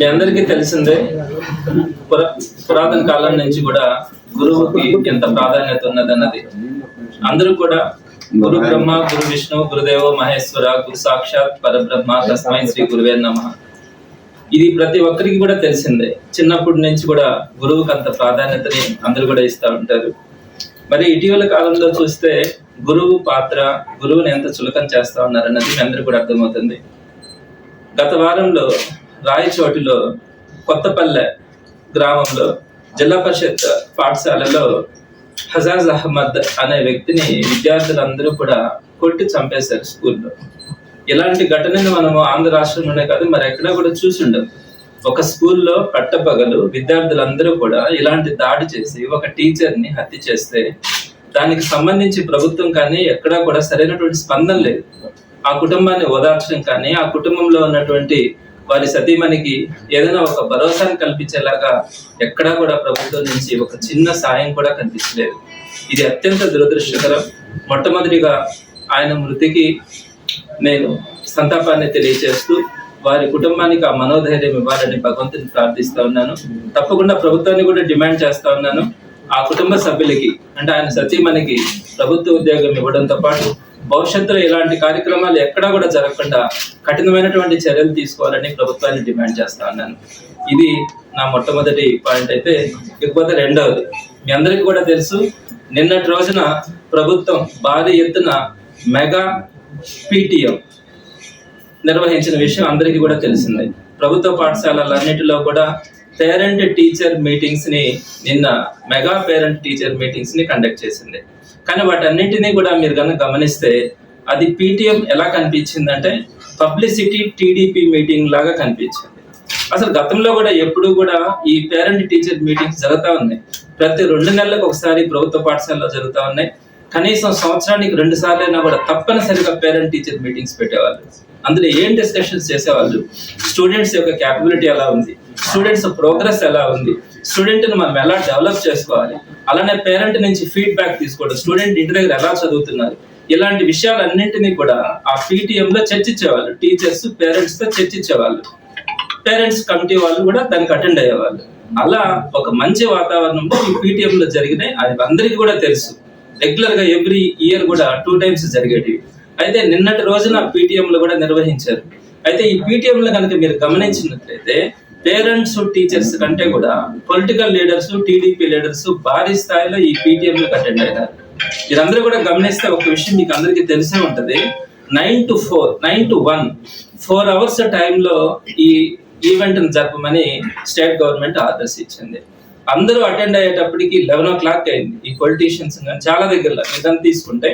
మీ అందరికీ తెలిసిందే పురా పురాతన కాలం నుంచి కూడా గురువుకి ఎంత ప్రాధాన్యత ఉన్నదన్నది. అందరూ కూడా గురు బ్రహ్మ గురు విష్ణు గురుదేవ మహేశ్వర గురు సాక్షాత్ పరబ్రహ్మ తస్మై శ్రీ గురువే నమ. ఇది ప్రతి ఒక్కరికి కూడా తెలిసిందే. చిన్నప్పటి నుంచి కూడా గురువుకి అంత ప్రాధాన్యతని అందరూ కూడా ఇస్తూ ఉంటారు. మరి ఇటీవల కాలంలో చూస్తే గురువు పాత్ర గురువుని ఎంత చులకం చేస్తా ఉన్నారన్నది మీ అందరూ కూడా అర్థమవుతుంది. గత వారంలో రాయచోటిలో కొత్తపల్లె గ్రామంలో జిల్లా పరిషత్ పాఠశాలలో హజాజ్ అహ్మద్ అనే వ్యక్తిని విద్యార్థులందరూ కూడా కొట్టి చంపేశారు స్కూల్లో. ఇలాంటి ఘటనను మనము ఆంధ్ర రాష్ట్రంలోనే కాదు మరి ఎక్కడా కూడా చూసి ఒక స్కూల్లో పట్టపగలు విద్యార్థులందరూ కూడా ఇలాంటి దాడి చేసి ఒక టీచర్ని హత్య చేస్తే దానికి సంబంధించి ప్రభుత్వం కానీ ఎక్కడా కూడా సరైనటువంటి స్పందన లేదు. ఆ కుటుంబాన్ని ఓదార్చడం కానీ ఆ కుటుంబంలో ఉన్నటువంటి వారి సతీమణికి ఏదైనా ఒక భరోసాని కల్పించేలాగా ఎక్కడా కూడా ప్రభుత్వం నుంచి ఒక చిన్న సాయం కూడా కనిపించలేదు. ఇది అత్యంత దురదృష్టకరం. మొట్టమొదటిగా ఆయన మృతికి నేను సంతాపాన్ని తెలియజేస్తూ వారి కుటుంబానికి ఆ మనోధైర్యం ఇవ్వాలని భగవంతుని ప్రార్థిస్తా ఉన్నాను. తప్పకుండా ప్రభుత్వాన్ని కూడా డిమాండ్ చేస్తా ఉన్నాను. ఆ కుటుంబ సభ్యులకి అంటే ఆయన సతీమణికి ప్రభుత్వ ఉద్యోగం ఇవ్వడంతో పాటు భవిష్యత్తులో ఇలాంటి కార్యక్రమాలు ఎక్కడా కూడా జరగకుండా కఠినమైనటువంటి చర్యలు తీసుకోవాలని ప్రభుత్వాన్ని డిమాండ్ చేస్తా ఉన్నాను. ఇది నా మొట్టమొదటి పాయింట్ అయితే ఇకపోతే రెండవది. మీ అందరికీ కూడా తెలుసు నిన్నటి రోజున ప్రభుత్వం భారీ ఎత్తున మెగా పీటీఎం నిర్వహించిన విషయం అందరికీ కూడా తెలిసిందే. ప్రభుత్వ పాఠశాలలన్నిటిలో కూడా పేరెంట్ టీచర్ మీటింగ్స్ని నిన్న మెగా పేరెంట్ టీచర్ మీటింగ్స్ని కండక్ట్ చేసింది. కానీ వాటన్నింటినీ కూడా మీరు కనుక గమనిస్తే అది పీటీఎం ఎలా కనిపించిందంటే పబ్లిసిటీ టీడీపీ మీటింగ్ లాగా కనిపించింది. అసలు గతంలో కూడా ఎప్పుడు కూడా ఈ పేరెంట్ టీచర్ మీటింగ్స్ జరుగుతూ ఉన్నాయి. ప్రతి రెండు నెలలకు ఒకసారి ప్రభుత్వ పాఠశాలలో జరుగుతూ ఉన్నాయి. కనీసం సంవత్సరానికి రెండు సార్లు అయినా కూడా తప్పనిసరిగా పేరెంట్ టీచర్ మీటింగ్స్ పెట్టేవాళ్ళు. అందులో ఏం డిస్కషన్స్ చేసేవాళ్ళు? స్టూడెంట్స్ యొక్క క్యాపబిలిటీ ఎలా ఉంది? స్టూడెంట్స్ ప్రోగ్రెస్ ఎలా ఉంది? స్టూడెంట్ని మనం ఎలా డెవలప్ చేసుకోవాలి అలానే పేరెంట్ నుంచి ఫీడ్బ్యాక్ తీసుకోవడం స్టూడెంట్ ఇంటి దగ్గర ఎలా చదువుతున్నారు ఇలాంటి విషయాలన్నింటినీ కూడా ఆ పీటీఎం లో చర్చించేవాళ్ళు టీచర్స్ పేరెంట్స్తో చర్చించేవాళ్ళు. పేరెంట్స్ కమిటీ వాళ్ళు కూడా దానికి అటెండ్ అయ్యేవాళ్ళు. అలా ఒక మంచి వాతావరణంలో ఈ పీటీఎం లో జరిగినాయి అది అందరికీ కూడా తెలుసు. రెగ్యులర్గా ఎవ్రీ ఇయర్ కూడా టూ టైమ్స్ జరిగేటివి. అయితే నిన్నటి రోజున పీటీఎం లో కూడా నిర్వహించారు. అయితే ఈ పీటీఎం లో కనుక మీరు గమనించినట్లయితే పేరెంట్స్ టీచర్స్ కంటే కూడా పొలిటికల్ లీడర్స్ టీడీపీ లీడర్స్ భారీ స్థాయిలో ఈ పీటీఎం లో అటెండ్ అయినారు మీరందరూ కూడా గమనిస్తే ఒక విషయం మీకు అందరికీ తెలిసే ఉంటది. Nine to four nine to one four hours టైంలో ఈ ఈవెంట్ జరపమని స్టేట్ గవర్నమెంట్ ఆర్డర్స్ ఇచ్చింది. అందరూ అటెండ్ అయ్యేటప్పటికి లెవెన్ ఓ క్లాక్ అయింది. ఈ పొలిటీషియన్స్ కానీ చాలా దగ్గరలో నిజం తీసుకుంటే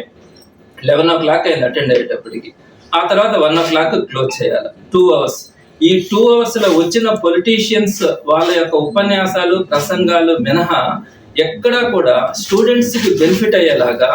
లెవెన్ ఓ క్లాక్ అయింది అటెండ్ అయ్యేటప్పటికి. ఆ తర్వాత వన్ ఓ క్లాక్ క్లోజ్ చేయాలి. Two hours. ఈ టూ అవర్స్లో వచ్చిన పొలిటీషియన్స్ వాళ్ళ యొక్క ఉపన్యాసాలు ప్రసంగాలు మినహా ఎక్కడా కూడా స్టూడెంట్స్కి బెనిఫిట్ అయ్యేలాగా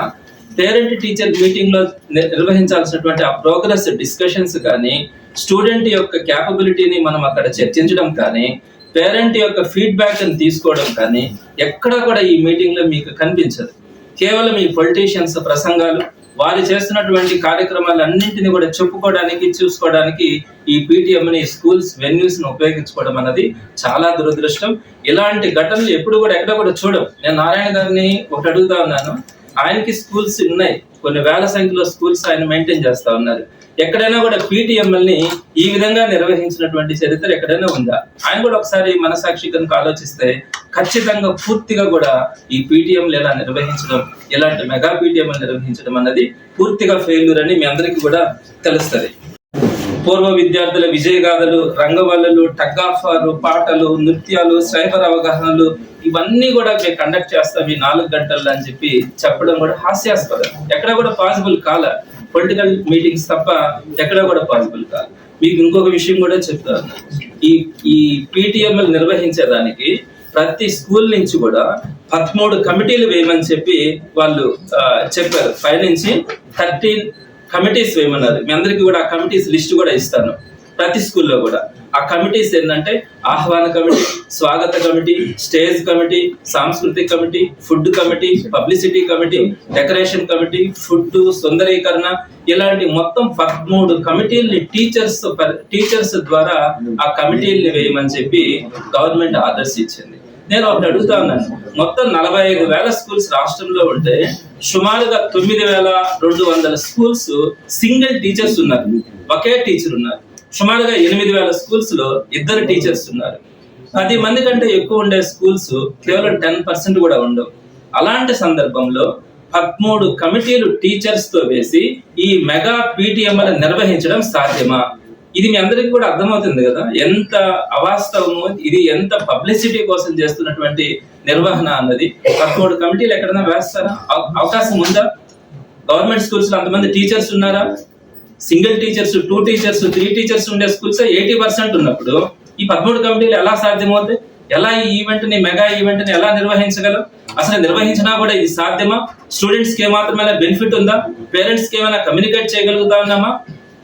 పేరెంట్ టీచర్ మీటింగ్లో ని- నిర్వహించాల్సినటువంటి ఆ ప్రోగ్రెస్ డిస్కషన్స్ కానీ స్టూడెంట్ యొక్క క్యాపబిలిటీని మనం అక్కడ చర్చించడం కానీ పేరెంట్ యొక్క ఫీడ్బ్యాక్ని తీసుకోవడం కానీ ఎక్కడా కూడా ఈ మీటింగ్లో మీకు కనిపించదు. కేవలం ఈ పొలిటీషియన్స్ ప్రసంగాలు వారు చేస్తున్నటువంటి కార్యక్రమాలు అన్నింటినీ కూడా చెప్పుకోవడానికి చూసుకోవడానికి ఈ పీటీఎంని స్కూల్స్ వెన్యూస్ని ఉపయోగించుకోవడం అన్నది చాలా దురదృష్టం. ఇలాంటి ఘటనలు ఎప్పుడు కూడా ఎక్కడ కూడా చూడం నేను నారాయణ గారిని ఒకటి అడుగుతా ఉన్నాను. ఆయనకి స్కూల్స్ ఉన్నాయి. కొన్ని వేల సంఖ్యలో స్కూల్స్ ఆయన మెయింటైన్ చేస్తా ఉన్నారు. ఎక్కడైనా కూడా పీటీఎంఎల్ని ఈ విధంగా నిర్వహించినటువంటి చరిత్ర ఎక్కడైనా ఉందా? ఆయన కూడా ఒకసారి మనసాక్షి కనుక ఆలోచిస్తే ఖచ్చితంగా పూర్తిగా కూడా ఈ పీటీఎంలు ఎలా నిర్వహించడం ఇలాంటి మెగా పీటీఎంలు నిర్వహించడం అన్నది పూర్తిగా ఫెయిల్యూర్ అని మీ అందరికీ కూడా తెలుస్తుంది. పూర్వ విద్యార్థుల విజయగాథలు రంగవల్లలు టగ్ పాటలు నృత్యాలు సైబర్ అవగాహనలు ఇవన్నీ కూడా మేము కండక్ట్ చేస్తాం ఈ నాలుగు గంటల్లో అని చెప్పి చెప్పడం కూడా హాస్యాస్పదం. ఎక్కడ కూడా పాసిబుల్ కాల. పొలిటికల్ మీటింగ్స్ తప్ప ఎక్కడ కూడా పాసిబుల్ కాదు. మీకు ఇంకొక విషయం కూడా చెప్తాను. ఈ ఈ పీటీఎంఎల్ నిర్వహించేదానికి ప్రతి స్కూల్ నుంచి కూడా పదమూడు కమిటీలు వేయమని చెప్పి వాళ్ళు చెప్పారు. పైనుంచి థర్టీన్ కమిటీస్ వేయమన్నారు. మీ అందరికీ కూడా ఆ కమిటీస్ లిస్ట్ కూడా ఇస్తాను. ప్రతి స్కూల్లో కూడా. ఆ కమిటీస్ ఏంటంటే ఆహ్వాన కమిటీ స్వాగత కమిటీ స్టేజ్ కమిటీ సాంస్కృతిక committee food committee publicity committee decoration committee food సుందరీకరణ ఇలాంటి మొత్తం పదమూడు కమిటీల్ని టీచర్స్ టీచర్స్ ద్వారా ఆ కమిటీల్ని వేయమని చెప్పి గవర్నమెంట్ ఆర్డర్స్ ఇచ్చింది. నేను ఒకటి అడుగుతా ఉన్నాను. మొత్తం నలభై ఐదు వేల స్కూల్స్ రాష్ట్రంలో ఉంటే సుమారుగా తొమ్మిది వేల రెండు వందల స్కూల్స్ సింగిల్ టీచర్స్ ఉన్నారు. ఒకే టీచర్ ఉన్నారు. సుమారుగా ఎనిమిది వేల స్కూల్స్లో ఇద్దరు టీచర్స్ ఉన్నారు. పది మంది కంటే ఎక్కువ ఉండే స్కూల్స్ కేవలం టెన్ పర్సెంట్ కూడా ఉండవు. అలాంటి సందర్భంలో పదమూడు కమిటీలు టీచర్స్తో వేసి ఈ మెగా పీటీఎంలు నిర్వహించడం సాధ్యమా? ఇది మీ అందరికీ కూడా అర్థమవుతుంది కదా? ఎంత అవాస్తవము ఇది ఎంత పబ్లిసిటీ కోసం చేస్తున్నటువంటి నిర్వహణ అన్నది. పదమూడు కమిటీలు ఎక్కడైనా వేస్తారా? అవకాశం ఉందా? గవర్నమెంట్ స్కూల్స్లో అంతమంది టీచర్స్ ఉన్నారా? Single teachers two teachers three teachers ఉండే స్కూల్స్ ఎయిటీ పర్సెంట్ ఉన్నప్పుడు ఈ పదమూడు కమిటీలు ఎలా సాధ్యమవుతాయి? ఎలా ఈ ఈవెంట్ని మెగా ఈవెంట్ని ఎలా నిర్వహించగలం అసలు నిర్వహించినా కూడా ఇది సాధ్యమా? స్టూడెంట్స్కి ఏమాత్రమైనా బెనిఫిట్ ఉందా? పేరెంట్స్కి ఏమైనా కమ్యూనికేట్ చేయగలుగుతా ఉన్నామా?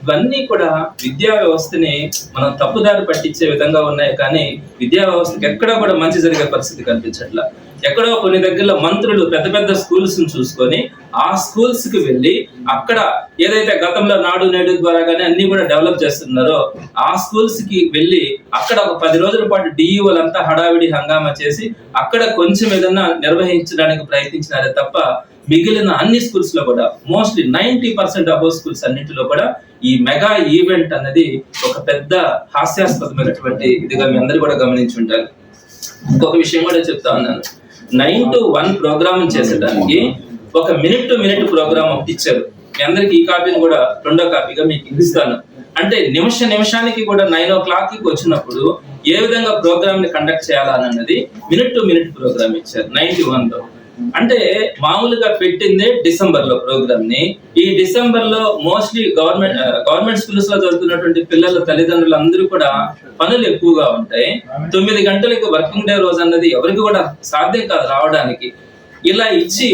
ఇవన్నీ కూడా విద్యా వ్యవస్థని మనం తప్పుదారి పట్టించే విధంగా ఉన్నాయి. కానీ విద్యా వ్యవస్థకి ఎక్కడా కూడా మంచి జరిగే పరిస్థితి కనిపించట్లా. ఎక్కడో కొన్ని దగ్గరలో మంత్రులు పెద్ద పెద్ద స్కూల్స్ని చూసుకొని ఆ స్కూల్స్కి వెళ్ళి అక్కడ ఏదైతే గతంలో నాడు నేడు ద్వారా కానీ అన్ని కూడా డెవలప్ చేస్తున్నారో ఆ స్కూల్స్కి వెళ్ళి అక్కడ ఒక పది రోజుల పాటు డిఈఓలంతా హడావిడి హంగామా చేసి అక్కడ కొంచెం ఏదన్నా నిర్వహించడానికి ప్రయత్నించినారే తప్ప మిగిలిన అన్ని స్కూల్స్లో కూడా mostly ninety percent above schools అన్నింటిలో కూడా ఈ మెగా ఈవెంట్ అన్నది ఒక పెద్ద హాస్యాస్పదమైనటువంటి ఇదిగా మీ అందరూ కూడా గమనించి ఉంటారు ఇంకొక విషయం కూడా చెప్తా ఉన్నాను. నైన్ టు వన్ ప్రోగ్రామ్ చేసేదానికి ఒక మినిట్ టు మినిట్ ప్రోగ్రామ్ ఒకటి ఇచ్చారు మీ అందరికి ఈ కాపీని కూడా రెండో కాపీగా మీకు ఇస్తాను అంటే నిమిష నిమిషానికి కూడా నైన్ ఓ క్లాక్కి వచ్చినప్పుడు ఏ విధంగా ప్రోగ్రామ్ని కండక్ట్ చేయాలన్నది మినిట్ టు మినిట్ ప్రోగ్రామ్ ఇచ్చారు. నైన్టీ వన్లో అంటే మామూలుగా పెట్టిందే డిసెంబర్లో ప్రోగ్రామ్ని. ఈ డిసెంబర్లో మోస్ట్లీ గవర్నమెంట్ గవర్నమెంట్ స్కూల్స్లో చదువుతున్నటువంటి పిల్లల తల్లిదండ్రులు అందరూ కూడా పనులు ఎక్కువగా ఉంటాయి. తొమ్మిది గంటలకు వర్కింగ్ డే రోజు అన్నది ఎవరికి కూడా సాధ్యం కాదు రావడానికి. ఇలా ఇచ్చి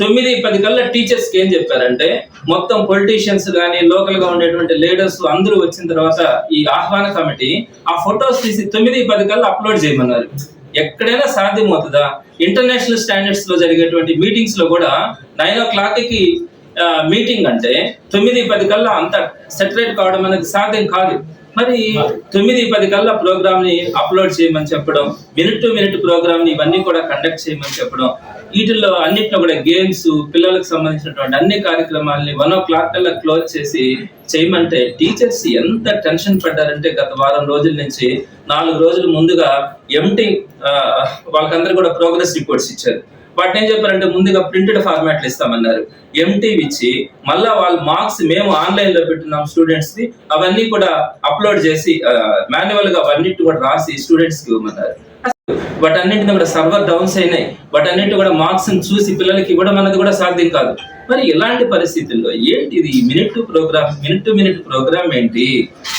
తొమ్మిది పది కల్లా టీచర్స్కి ఏం చెప్పారంటే మొత్తం పొలిటీషియన్స్ కానీ లోకల్గా ఉండేటువంటి లీడర్స్ అందరూ వచ్చిన తర్వాత ఈ ఆహ్వాన కమిటీ ఆ ఫొటోస్ తీసి తొమ్మిది పది కల్లా అప్లోడ్ చేయమన్నారు. ఎక్కడైనా సాధ్యం అవుతుందా ఇంటర్నేషనల్ స్టాండర్డ్స్లో జరిగేటువంటి మీటింగ్స్లో కూడా నైన్ ఓ క్లాక్కి మీటింగ్ అంటే తొమ్మిది పది కల్లా అంత సెటరేట్ కావడం అనేది సాధ్యం కాదు. మరి తొమ్మిది పది కల్లా ప్రోగ్రామ్ని అప్లోడ్ చేయమని చెప్పడం మినిట్ టు మినిట్ ప్రోగ్రామ్ని ఇవన్నీ కూడా కండక్ట్ చేయమని చెప్పడం వీటిల్లో అన్నిటిలో కూడా గేమ్స్ పిల్లలకు సంబంధించినటువంటి అన్ని కార్యక్రమాలని వన్ ఓ క్లాక్ కల్లా క్లోజ్ చేసి చేయమంటే టీచర్స్ ఎంత టెన్షన్ పడ్డారంటే గత వారం రోజుల నుంచి నాలుగు రోజుల ముందుగా ఎంటీ వాళ్ళకందరూ కూడా ప్రోగ్రెస్ రిపోర్ట్స్ ఇచ్చారు. వాటిని ఏం చెప్పారంటే ముందుగా ప్రింటెడ్ ఫార్మాట్లు ఇస్తామన్నారు. ఎంటీ ఇచ్చి మళ్ళా వాళ్ళ మార్క్స్ మేము ఆన్లైన్లో పెట్టున్నాం స్టూడెంట్స్కి అవన్నీ కూడా అప్లోడ్ చేసి మాన్యువల్గా అవన్నిటి కూడా రాసి స్టూడెంట్స్కి ఇవ్వమన్నారు. వాటన్నింటిని కూడా సర్వర్ డౌన్స్ అయినాయి. వాటన్నింటి కూడా మార్క్స్ చూసి పిల్లలకి ఇవ్వడం అనేది కూడా సాధ్యం కాదు. మరి ఇలాంటి పరిస్థితుల్లో ఏంటి ఇది? Minute to programme minute to minute programme ఏంటి?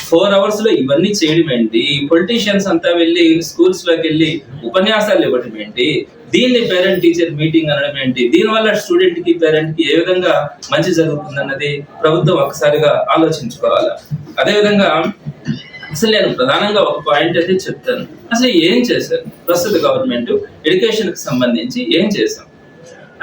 ఫోర్ అవర్స్లో ఇవన్నీ చేయడం ఏంటి? పొలిటీషియన్స్ అంతా వెళ్ళి స్కూల్స్లోకి వెళ్ళి ఉపన్యాసాలు ఇవ్వడం ఏంటి? దీన్ని పేరెంట్ టీచర్ మీటింగ్ అనడం ఏంటి దీనివల్ల స్టూడెంట్కి పేరెంట్కి ఏ విధంగా మంచి జరుగుతుంది అన్నది ప్రభుత్వం ఒకసారిగా ఆలోచించుకోవాలి? అదేవిధంగా అసలు నేను ప్రధానంగా ఒక పాయింట్ అయితే చెప్తాను. అసలు ఏం చేశారు? ప్రస్తుత గవర్నమెంట్ ఎడ్యుకేషన్కి సంబంధించి ఏం చేశాం?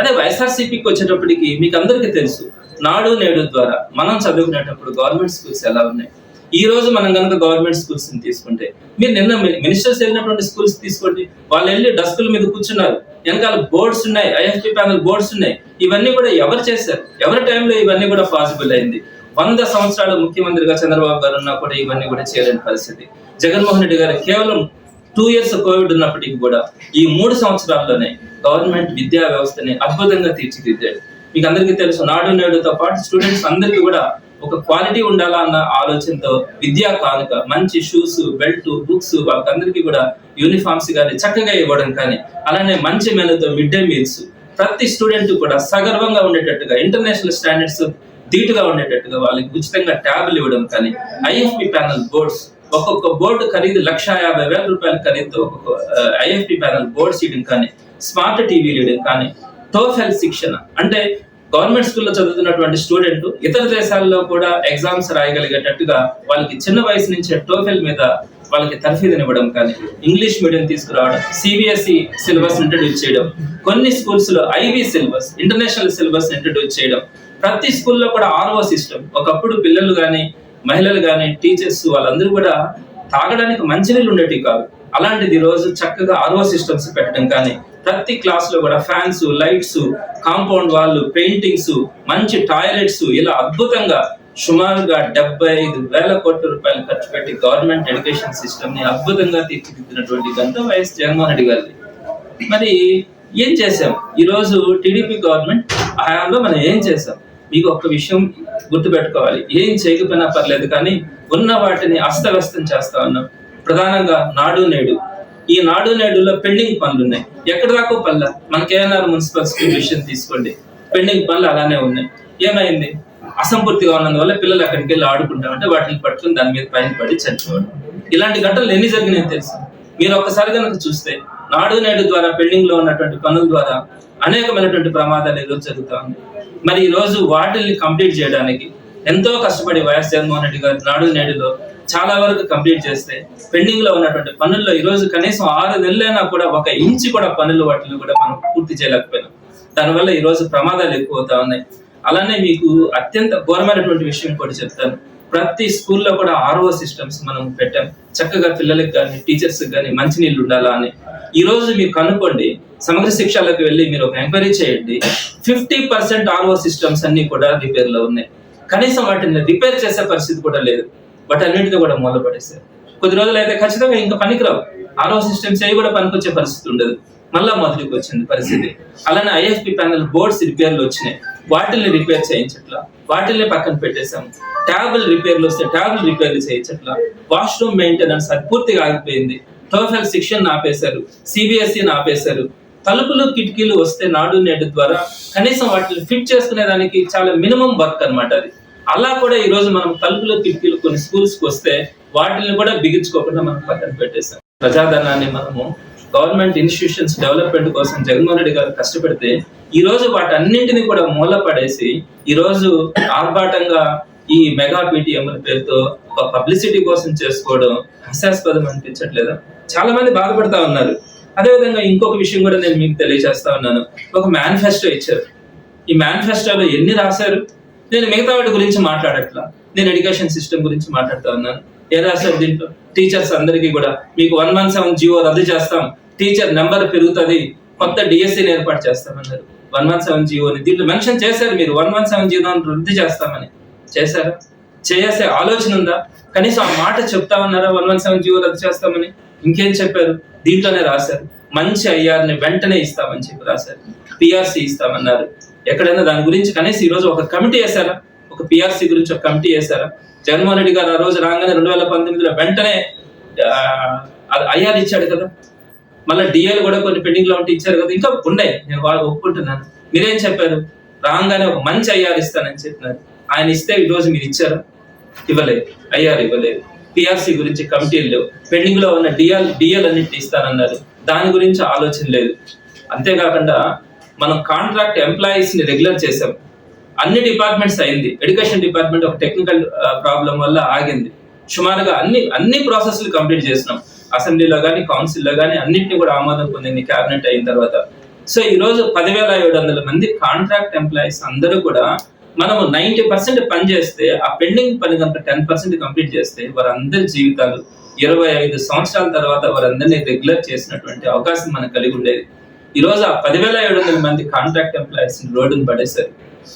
అదే వైఎస్ఆర్సీపీకి వచ్చేటప్పటికి మీకు అందరికీ తెలుసు. నాడు నేడు ద్వారా మనం చదువుకునేటప్పుడు గవర్నమెంట్ స్కూల్స్ ఎలా ఉన్నాయి? ఈ రోజు మనం కనుక గవర్నమెంట్ స్కూల్స్ని తీసుకుంటే మీరు నిన్న మినిస్టర్స్ వెళ్ళినటువంటి స్కూల్స్ తీసుకోండి. వాళ్ళు వెళ్ళి డస్కుల మీద కూర్చున్నారు. వెనకాల బోర్డ్స్ ఉన్నాయి ఐఎఫ్పి ప్యానల్ బోర్డ్స్ ఉన్నాయి. ఇవన్నీ కూడా ఎవరు చేశారు? ఎవరి టైంలో ఇవన్నీ కూడా పాసిబుల్ అయింది? వంద సంవత్సరాలు ముఖ్యమంత్రిగా చంద్రబాబు గారు ఉన్నా కూడా ఇవన్నీ కూడా చేయలేని పరిస్థితి. జగన్మోహన్ రెడ్డి గారు కేవలం టూ ఇయర్స్ కోవిడ్ ఉన్నప్పటికీ కూడా ఈ మూడు సంవత్సరాల్లోనే గవర్నమెంట్ విద్యా వ్యవస్థని అద్భుతంగా తీర్చిదిద్దాడు. మీకు అందరికీ తెలుసు నాడు నేడుతో పాటు స్టూడెంట్స్ అందరికీ కూడా ఒక క్వాలిటీ ఉండాలా అన్న ఆలోచనతో విద్యా కానుక మంచి షూస్ బెల్ట్ బుక్స్ వాళ్ళకందరికీ కూడా యూనిఫామ్స్ కానీ చక్కగా ఇవ్వడం కానీ అలానే మంచి మెనుతో మిడ్ డే మీల్స్ ప్రతి స్టూడెంట్ కూడా సగర్వంగా ఉండేటట్టుగా ఇంటర్నేషనల్ స్టాండర్డ్స్ ధీటుగా ఉండేటట్టుగా వాళ్ళకి ఉచితంగా ట్యాబ్లు ఇవ్వడం కానీ ఐఎఫ్పి ప్యానల్ బోర్డ్స్ ఒక్కొక్క బోర్డు ఖరీదు లక్ష యాభై వేల రూపాయల ఖరీదుతో ఒక్కొక్క ఐఎఫ్పి ప్యానల్ బోర్డ్స్ ఇవ్వడం కానీ స్మార్ట్ టీవీలు ఇవ్వడం కానీ టోఫెల్ శిక్షణ అంటే గవర్నమెంట్ స్కూల్లో చదువుతున్నటువంటి స్టూడెంట్ ఇతర దేశాల్లో కూడా ఎగ్జామ్స్ రాయగలిగేటట్టుగా వాళ్ళకి చిన్న వయసు నుంచే టోఫెల్ మీద వాళ్ళకి తర్ఫీదునివ్వడం కానీ ఇంగ్లీష్ మీడియం తీసుకురావడం సిబిఎస్ఈ సిలబస్ ఇంట్రడ్యూస్ చేయడం కొన్ని స్కూల్స్లో IB syllabus international syllabus introduce చేయడం ప్రతి స్కూల్లో కూడా ఆర్ఓ సిస్టమ్ ఒకప్పుడు పిల్లలు కానీ మహిళలు కానీ టీచర్స్ వాళ్ళందరూ కూడా తాగడానికి మంచినీళ్ళు ఉండేటివి కాదు. అలాంటిది రోజు చక్కగా ఆర్ఓ సిస్టమ్స్ పెట్టడం కానీ ప్రతి క్లాస్లో కూడా ఫ్యాన్స్ లైట్స్ కాంపౌండ్ వాళ్ళు పెయింటింగ్స్ మంచి టాయిలెట్స్ ఇలా అద్భుతంగా సుమారుగా డెబ్బై ఐదు వేల కోట్ల రూపాయలు ఖర్చు పెట్టి గవర్నమెంట్ ఎడ్యుకేషన్ సిస్టమ్ని అద్భుతంగా తీర్చిదిద్దినటువంటి ఘనత వైఎస్ జగన్మోహన్ రెడ్డి గారిది. మరి ఏం చేసాం ఈ రోజు టీడీపీ గవర్నమెంట్ హయాంలో మనం ఏం చేసాం మీకు ఒక్క విషయం గుర్తుపెట్టుకోవాలి. ఏం చేయకపోయినా పర్లేదు కానీ ఉన్న వాటిని అస్తవ్యస్తం చేస్తా ఉన్నాం. ప్రధానంగా నాడు నేడు ఈ నాడు నేడులో పెండింగ్ పనులు ఉన్నాయి. ఎక్కడ దాకా పల్ల మన కేఎన్ఆర్ మున్సిపల్ స్కూల్ విషయం తీసుకోండి. పెండింగ్ పనులు అలానే ఉన్నాయి. ఏమైంది? అసంపూర్తిగా ఉన్నందువల్ల పిల్లలు అక్కడికి వెళ్ళి ఆడుకుంటా వాటిని పట్టుకుని దాని మీద పైన పడి చనిపోవడం. ఇలాంటి ఘటనలు ఎన్ని జరిగినాయో తెలుసు? మీరు ఒక్కసారి కనుక చూస్తే నాడు నేడు ద్వారా పెండింగ్లో ఉన్నటువంటి పనుల ద్వారా అనేకమైనటువంటి ప్రమాదాలు ఈరోజు జరుగుతా ఉన్నాయి. మరి ఈ రోజు వాటిల్ని కంప్లీట్ చేయడానికి ఎంతో కష్టపడి వైఎస్ జగన్మోహన్ రెడ్డి గారు నాడు నేడులో చాలా వరకు కంప్లీట్ చేస్తే పెండింగ్లో ఉన్నటువంటి పనుల్లో ఈ రోజు కనీసం ఆరు నెలలైనా కూడా ఒక ఇంచు కూడా పనులు వాటిని కూడా మనం పూర్తి చేయలేకపోయినాం. దానివల్ల ఈ రోజు ప్రమాదాలు ఎక్కువ అవుతా ఉన్నాయి. అలానే మీకు అత్యంత ఘోరమైనటువంటి విషయం కూడా చెప్తాను. ప్రతి స్కూల్లో కూడా ఆర్ఓ సిస్టమ్స్ మనం పెట్టాం. చక్కగా పిల్లలకి కానీ టీచర్స్ కానీ మంచినీళ్ళు ఉండాలా అని. ఈ రోజు మీరు కనుక్కోండి సమగ్ర శిక్షలకు వెళ్ళి మీరు ఒక ఎంక్వైరీ చేయండి. ఫిఫ్టీ పర్సెంట్ ఆర్ఓ సిస్టమ్స్ అన్ని కూడా రిపేర్లో ఉన్నాయి. కనీసం వాటిని రిపేర్ చేసే పరిస్థితి కూడా లేదు. బట్ అన్నింటితో కూడా మూలపడేశారు కొద్ది రోజులు అయితే ఖచ్చితంగా ఇంకా పనికిరావు. ఆర్ఓ సిస్టమ్స్ అవి కూడా పనికొచ్చే పరిస్థితి ఉండదు. మళ్ళా మొదటికి వచ్చింది పరిస్థితి. అలానే ఐఎఫ్పి ప్యానల్ బోర్డ్స్ రిపేర్లు వచ్చినాయి. వాటిల్ని రిపేర్ చేయించట్లా. వాటిల్ని పక్కన పెట్టేశాం. ట్యాబుల్ రిపేర్లు వస్తే ట్యాబుల్ రిపేర్లు చేయించట్లా. వాష్రూమ్ మెయింటెనెన్స్ అది పూర్తిగా ఆగిపోయింది. టోఫెల్ శిక్షణ ఆపేశారు. సిబిఎస్ఈని ఆపేశారు. తలుపులు కిటికీలు వస్తే నాడు నేడు ద్వారా కనీసం వాటిని ఫిట్ చేసుకునే దానికి చాలా మినిమం వర్క్ అన్నమాట అది. అలా కూడా ఈ రోజు మనం తలుపులు కిటికీలు కొన్ని స్కూల్స్కి వస్తే వాటిని కూడా బిగించుకోకుండా మనం పక్కన పెట్టేశాం ప్రజాధనాన్ని మనము గవర్నమెంట్ ఇన్స్టిట్యూషన్స్ డెవలప్మెంట్ కోసం జగన్మోహన్ రెడ్డి గారు కష్టపడితే ఈ రోజు వాటన్నింటినీ కూడా మూల పడేసి ఈ రోజు ఆర్భాటంగా ఈ మెగా పీటీఎం పేరుతో ఒక పబ్లిసిటీ కోసం చేసుకోవడం హాస్యాస్పదం అనిపించట్లేదు? చాలా మంది బాధపడతా ఉన్నారు. అదేవిధంగా ఇంకొక విషయం కూడా నేను మీకు తెలియజేస్తా ఉన్నాను. ఒక మేనిఫెస్టో ఇచ్చారు. ఈ మేనిఫెస్టోలో ఎన్ని రాశారు? నేను మిగతా వాటి గురించి మాట్లాడట్లా. నేను ఎడ్యుకేషన్ సిస్టమ్ గురించి మాట్లాడుతా ఉన్నాను. ఏ రాశారు దీంట్లో? టీచర్స్ అందరికీ కూడా మీకు వన్ వన్ సెవెన్ జీవో రద్దు చేస్తాం. టీచర్ నెంబర్ పెరుగుతుంది. కొత్త డిఎస్సీని ఏర్పాటు చేస్తామన్నారు. వన్ వన్ సెవెన్ జీవోని దీంట్లో మెన్షన్ చేశారు మీరు. వన్ వన్ సెవెన్ జీవోని రద్దు చేస్తామని. చేశారా? చేసే ఆలోచన ఉందా? కనీసం ఆ మాట చెప్తా ఉన్నారా వన్ వన్ సెవెన్ జీవో రద్దు చేస్తామని? ఇంకేం చెప్పారు? దీంట్లోనే రాశారు. మంచి ఐఆర్ని వెంటనే ఇస్తామని చెప్పి రాశారు. పిఆర్సీ ఇస్తామన్నారు. ఎక్కడైనా దాని గురించి కనీసం ఈ రోజు ఒక కమిటీ వేశారా? ఒక పిఆర్సీ గురించి ఒక కమిటీ వేశారా? జగన్మోహన్ రెడ్డి గారు ఆ రోజు రాగానే రెండు వేల పంతొమ్మిదిలో వెంటనే ఐఆర్ ఇచ్చాడు కదా. మళ్ళీ డిఎల్ కూడా కొన్ని పెండింగ్లో ఉంటే ఇచ్చారు కదా. ఇంకా ఉన్నాయి. నేను వాళ్ళు ఒప్పుకుంటున్నాను. మీరేం చెప్పారు? రాగానే ఒక మంచి ఐఆర్ ఇస్తానని చెప్పినారు. ఆయన ఇస్తే ఈ రోజు మీరు ఇచ్చారా? ఇవ్వలేదు. ఐఆర్ ఇవ్వలేదు. పిఆర్సీ గురించి కమిటీలు లేవు. పెండింగ్లో ఉన్న డిఎల్ డిఎల్ అన్నింటినీ ఇస్తానన్నారు. దాని గురించి ఆలోచన లేదు. అంతేకాకుండా మనం కాంట్రాక్ట్ ఎంప్లాయీస్ని రెగ్యులర్ చేసాం అన్ని డిపార్ట్మెంట్స్ అయింది. ఎడ్యుకేషన్ డిపార్ట్మెంట్ ఒక టెక్నికల్ ప్రాబ్లం వల్ల ఆగింది. సుమారుగా అన్ని అన్ని ప్రాసెస్లు కంప్లీట్ చేసినాం. అసెంబ్లీలో కానీ కౌన్సిల్లో కానీ అన్నింటినీ కూడా ఆమోదం పొందింది క్యాబినెట్ అయిన తర్వాత. సో ఈ రోజు పదివేల ఏడు వందల మంది కాంట్రాక్ట్ ఎంప్లాయీస్ అందరూ కూడా మనము నైన్టీ పర్సెంట్ పని చేస్తే ఆ పెండింగ్ పని కనుక టెన్ పర్సెంట్ కంప్లీట్ చేస్తే వారందరి జీవితాలు ఇరవై ఐదు సంవత్సరాల తర్వాత వారందరినీ రెగ్యులర్ చేసినటువంటి అవకాశం మనకు కలిగి ఉండేది. ఈ రోజు ఆ పదివేల ఏడు వందల మంది కాంట్రాక్ట్ ఎంప్లాయీస్ రోడ్డును పడేశారు.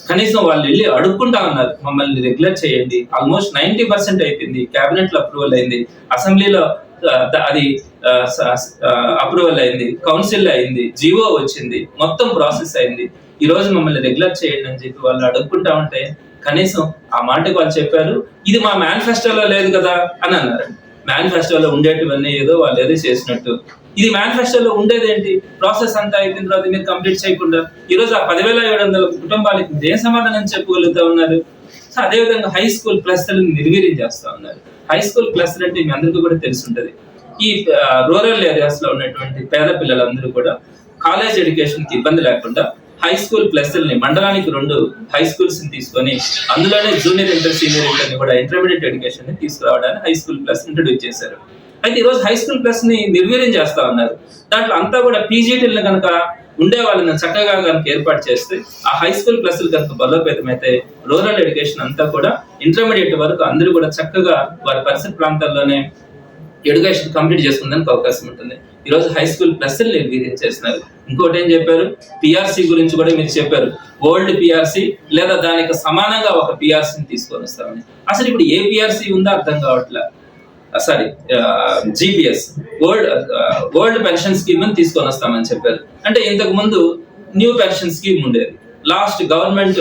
కనీసం వాళ్ళు వెళ్ళి అడుక్కుంటా ఉన్నారు మమ్మల్ని రెగ్యులర్ చేయండి ఆల్మోస్ట్ నైన్టీ పర్సెంట్ అయిపోయింది కేబినెట్లో అప్రూవల్ అయింది అసెంబ్లీలో అది అప్రూవల్ అయింది కౌన్సిల్ అయింది జీవో వచ్చింది మొత్తం ప్రాసెస్ అయింది. ఈ రోజు మమ్మల్ని రెగ్యులర్ చేయండి అని చెప్పి వాళ్ళు అడుక్కుంటా ఉంటే కనీసం ఆ మాటకు వాళ్ళు చెప్పారు ఇది మా మేనిఫెస్టోలో లేదు కదా అని అన్నారు. మేనిఫెస్టోలో ఉండేటివన్నీ ఏదో వాళ్ళు ఏదో చేసినట్టు. ఇది మేనిఫెస్టోలో ఉండేది ఏంటి ప్రాసెస్ అంతా అయిపోయిన తర్వాత మీరు కంప్లీట్ చేయకుండా ఈ రోజు ఆ పదివేల ఏడు వందల కుటుంబాలకి మీరు ఏం సమాధానం చెప్పగలుగుతా ఉన్నారు. సో అదేవిధంగా హై స్కూల్ ప్లస్ నిర్వీర్యం చేస్తూ ఉన్నారు. హై స్కూల్ ప్లస్ అంటే మీ అందరికీ కూడా తెలిసి ఉంటుంది ఈ రూరల్ ఏరియాస్లో ఉన్నటువంటి పేద పిల్లలందరూ కూడా కాలేజ్ ఎడ్యుకేషన్కి ఇబ్బంది లేకుండా హై స్కూల్ ప్లస్ని మండలానికి రెండు హై స్కూల్స్ని తీసుకొని అందులోనే జూనియర్ ఇంటర్ సీనియర్ ఇంటర్ని కూడా ఇంటర్మీడియట్ ఎడ్యుకేషన్ని తీసుకురావడానికి హై స్కూల్ ప్లస్ ఇంట్రడ్యూస్ చేశారు. అయితే ఈ రోజు హై స్కూల్ ప్లస్ని నిర్వీర్యం చేస్తా ఉన్నారు. దాంట్లో అంతా కూడా పీజీటీలను కనుక ఉండే వాళ్ళని చక్కగా కనుక ఏర్పాటు చేస్తే ఆ హై స్కూల్ ప్లస్ కనుక బలోపేతం అయితే రూరల్ ఎడ్యుకేషన్ అంతా కూడా ఇంటర్మీడియట్ వరకు అందరూ కూడా చక్కగా వారి పరిసర ప్రాంతాల్లోనే ఎడ్యుకేషన్ కంప్లీట్ చేసుకుందానికి అవకాశం ఉంటుంది. ఈరోజు హై స్కూల్ ప్లస్ నిర్వీర్యం చేస్తున్నారు? ఇంకోటి ఏం చెప్పారు? పిఆర్సి గురించి కూడా మీరు చెప్పారు. ఓల్డ్ పిఆర్సి లేదా దానికి సమానంగా ఒక పిఆర్సీని తీసుకొని వస్తామని. అసలు ఇప్పుడు ఏ పిఆర్సీ ఉందో అర్థం కావట్లే? Sorry GPS old old pension scheme అని తీసుకొని వస్తామని చెప్పారు. అంటే ఇంతకు ముందు న్యూ పెన్షన్ స్కీమ్ ఉండేది. లాస్ట్ గవర్నమెంట్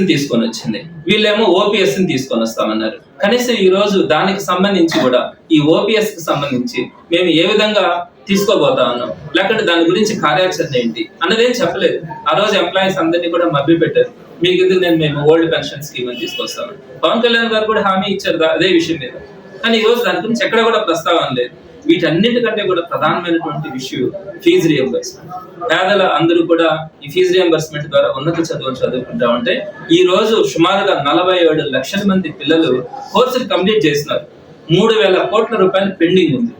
ని తీసుకొని వచ్చింది. వీళ్ళేమో ఓపీఎస్ని తీసుకొని వస్తామన్నారు. కనీసం ఈ రోజు దానికి సంబంధించి కూడా ఈ ఓపీఎస్కి సంబంధించి మేము ఏ విధంగా తీసుకోబోతా ఉన్నాం? లేకుంటే దాని గురించి కార్యాచరణ ఏంటి? అన్నదేం చెప్పలేదు. ఆ రోజు ఎంప్లాయీస్ అందరినీ కూడా మభ్య పెట్టారు. మీకు ఎందుకు నేను మేము ఓల్డ్ పెన్షన్ స్కీమ్ అని తీసుకొస్తాను? పవన్ కళ్యాణ్ గారు కూడా హామీ ఇచ్చారు అదే విషయం మీద. కానీ ఈ రోజు దాని గురించి ఎక్కడ కూడా ప్రస్తావన లేదు. వీటన్నిటికంటే కూడా ప్రధానమైనటువంటి విషయం ఫీజు రియంబర్స్మెంట్ పేదల అందరూ కూడా ఈ ఫీజు రియంబర్స్మెంట్ ద్వారా ఉన్నత చదువులు చదువుకుంటా ఉంటే ఈ రోజు సుమారుగా నలభై ఏడు లక్షల మంది పిల్లలు కోర్సులు కంప్లీట్ చేసినారు మూడు వేల కోట్ల రూపాయలు పెండింగ్ ఉంది.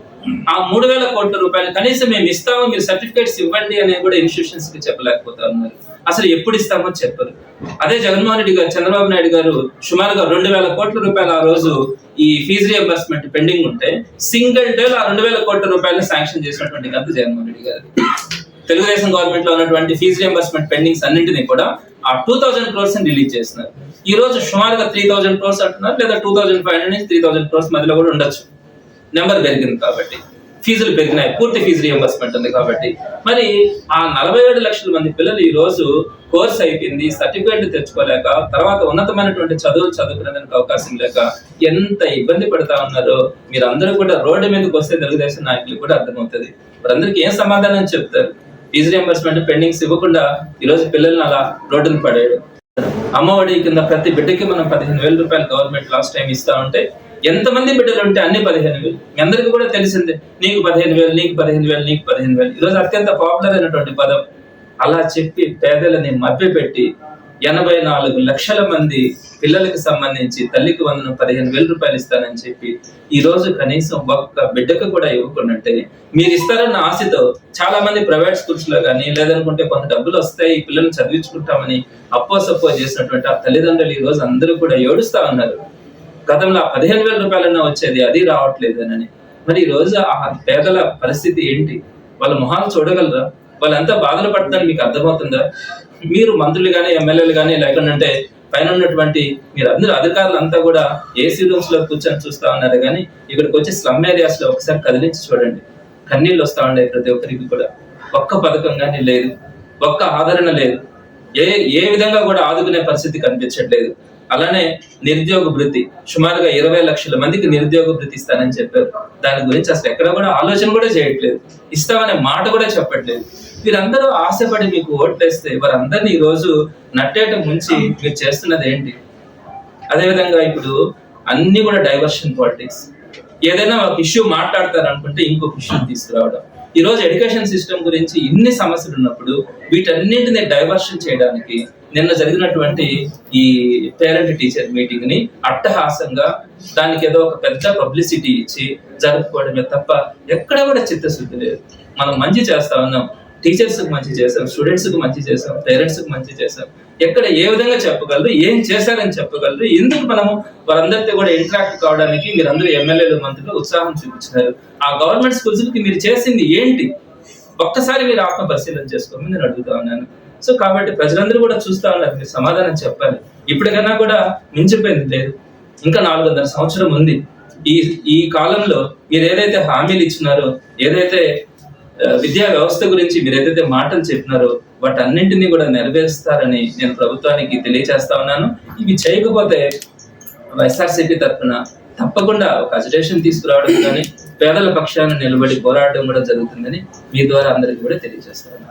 ఆ మూడు వేల కోట్ల రూపాయలు కనీసం మేము ఇస్తాము మీరు సర్టిఫికేట్స్ ఇవ్వండి అనేది కూడా ఇన్స్టిట్యూషన్స్కి చెప్పలేకపోతా ఉన్నారు. అసలు ఎప్పుడు ఇస్తామో చెప్పరు. అదే జగన్మోహన్ రెడ్డి గారు చంద్రబాబు నాయుడు గారు సుమారుగా రెండు వేల కోట్ల రూపాయలు ఆ రోజు ఈ ఫీజు రియంబర్స్మెంట్ పెండింగ్ ఉంటే సింగిల్ డే ఆ రెండు వేల కోట్ల రూపాయలు శాంక్షన్ చేసినటువంటి గంత జగన్మోహన్ రెడ్డి గారు. తెలుగుదేశం గవర్నమెంట్లో ఉన్నటువంటి ఫీజు రియంబర్స్మెంట్ పెండింగ్స్ అన్నింటినీ కూడా ఆ టూ థౌసండ్ క్రోర్స్ రిలీజ్ చేస్తున్నారు. ఈ రోజు సుమారుగా త్రీ థౌసండ్ క్రోర్స్ అంటున్నారు లేదా టూ థౌసండ్ ఫైవ్ హండ్రెడ్ నుంచి త్రీ థౌసండ్ క్రోర్స్ మధ్యలో కూడా ఉండొచ్చు. నెంబర్ పెరిగింది కాబట్టి. ఫీజులు పెరిగినాయి. పూర్తి ఫీజు రియంబర్స్మెంట్ ఉంది కాబట్టి. మరి ఆ నలభై ఏడు లక్షల మంది పిల్లలు ఈ రోజు కోర్స్ అయిపోయింది సర్టిఫికేట్లు తెచ్చుకోలేక తర్వాత ఉన్నతమైనటువంటి చదువులు చదువుకునేందుకు అవకాశం లేక ఎంత ఇబ్బంది పడతా ఉన్నారో మీరు అందరూ కూడా రోడ్డు మీదకి వస్తే తెలుగుదేశం నాయకులు కూడా అర్థమవుతుంది. వారందరికీ ఏం సమాధానం చెప్తారు? ఫీజు రియంబర్స్మెంట్ పెండింగ్స్ ఇవ్వకుండా ఈ రోజు పిల్లల్ని అలా రోడ్డును పడేయడం. అమ్మఒడి కింద ప్రతి బిడ్డకి మనం పదిహేను వేల రూపాయలు గవర్నమెంట్ లాస్ట్ టైం ఇస్తా ఉంటే ఎంతమంది బిడ్డలు ఉంటే అన్ని పదిహేను వేలు. మీ అందరికీ కూడా తెలిసిందే నీకు పదిహేను వేలు నీకు పదిహేను వేలు నీకు పదిహేను వేలు. ఈరోజు అత్యంత పాపులర్ అయినటువంటి పదం. అలా చెప్పి పేదలని మభ్యపెట్టి ఎనభై నాలుగు లక్షల మంది పిల్లలకి సంబంధించి తల్లికి వందను పదిహేను వేల రూపాయలు ఇస్తానని చెప్పి ఈ రోజు కనీసం ఒక్క బిడ్డకు కూడా ఇవ్వకుండాంటే మీరు ఇస్తారన్న ఆశతో చాలా మంది ప్రైవేట్ స్కూల్స్లో కానీ లేదనుకుంటే కొంత డబ్బులు వస్తాయి ఈ పిల్లల్ని చదివించుకుంటామని అప్పో సప్పో చేసినటువంటి ఆ తల్లిదండ్రులు ఈ రోజు అందరూ కూడా ఏడుస్తా ఉన్నారు. గతంలో పదిహేను వేల రూపాయలన్నా వచ్చేది అది రావట్లేదు అని. మరి ఈ రోజు ఆ పేదల పరిస్థితి ఏంటి? వాళ్ళ మొహాలు చూడగలరా? వాళ్ళంతా బాధలు పడుతుందని మీకు అర్థమవుతుందా? మీరు మంత్రులు కానీ ఎమ్మెల్యేలు కానీ లేకుంటే పైన ఉన్నటువంటి మీరు అందరు అధికారులు అంతా కూడా ఏసీ రూమ్స్లో కూర్చొని చూస్తా ఉన్నారు కానీ ఇక్కడికి వచ్చి స్లమ్ ఏరియాస్లో ఒకసారి కదిలించి చూడండి. కన్నీళ్ళు వస్తా ఉండే ప్రతి ఒక్కరికి కూడా. ఒక్క పథకం కానీ లేదు. ఒక్క ఆదరణ లేదు. ఏ ఏ విధంగా కూడా ఆదుకునే పరిస్థితి కనిపించట్లేదు. అలానే నిరుద్యోగ వృత్తి. సుమారుగా ఇరవై లక్షల మందికి నిరుద్యోగ వృత్తి ఇస్తానని చెప్పారు. దాని గురించి అసలు ఎక్కడ కూడా ఆలోచన కూడా చేయట్లేదు. ఇస్తామనే మాట కూడా చెప్పట్లేదు. వీరందరూ ఆశపడి మీకు ఓట్లేస్తే వారందరినీ ఈ రోజు నట్టేట ముంచి మీరు చేస్తున్నది ఏంటి? అదేవిధంగా ఇప్పుడు అన్ని కూడా డైవర్షన్ పాలిటిక్స్. ఏదైనా ఒక ఇష్యూ మాట్లాడతారనుకుంటే ఇంకొక ఇష్యూ తీసుకురావడం. ఈ రోజు ఎడ్యుకేషన్ సిస్టమ్ గురించి ఇన్ని సమస్యలు ఉన్నప్పుడు వీటన్నిటిని డైవర్షన్ చేయడానికి నిన్న జరిగినటువంటి ఈ పేరెంట్ టీచర్ మీటింగ్ని అట్టహాసంగా దానికి ఏదో ఒక పెద్ద పబ్లిసిటీ ఇచ్చి జరుపుకోవడమే తప్ప ఎక్కడ కూడా చిత్తశుద్ధి లేదు. మనం మంచి చేస్తా ఉన్నాం. టీచర్స్కి మంచి చేసాం స్టూడెంట్స్కి మంచి చేసాం పేరెంట్స్కి మంచి చేసాం ఎక్కడ ఏ విధంగా చెప్పగలరు? ఏం చేశారని చెప్పగలరు? ఎందుకు మనము వారందరితో కూడా ఇంటరాక్ట్ కావడానికి మీరు అందరూ ఎమ్మెల్యేలు మంత్రులు ఉత్సాహం చూపించినారు? ఆ గవర్నమెంట్ స్కూల్స్కి మీరు చేసింది ఏంటి? ఒక్కసారి మీరు ఆత్మ పరిశీలన చేసుకోమని నేను అడుగుతా ఉన్నాను. సో కాబట్టి ప్రజలందరూ కూడా చూస్తా ఉన్నారు మీరు సమాధానం చెప్పాలి. ఇప్పటికైనా కూడా మించిపోయింది లేదు. ఇంకా నాలుగున్నర సంవత్సరం ఉంది. ఈ ఈ కాలంలో మీరు ఏదైతే హామీలు ఇచ్చినారో ఏదైతే విద్యా వ్యవస్థ గురించి మీరు ఏదైతే మాటలు చెప్పినారో వాటన్నింటినీ కూడా నెరవేరుస్తారని నేను ప్రభుత్వానికి తెలియజేస్తా ఉన్నాను. ఇవి చేయకపోతే వైఎస్ఆర్సీపీ తరఫున తప్పకుండా ఒక అజిటేషన్ తీసుకురావడం కానీ పేదల పక్షాన నిలబడి పోరాడడం కూడా జరుగుతుందని మీ ద్వారా అందరికీ కూడా తెలియజేస్తాను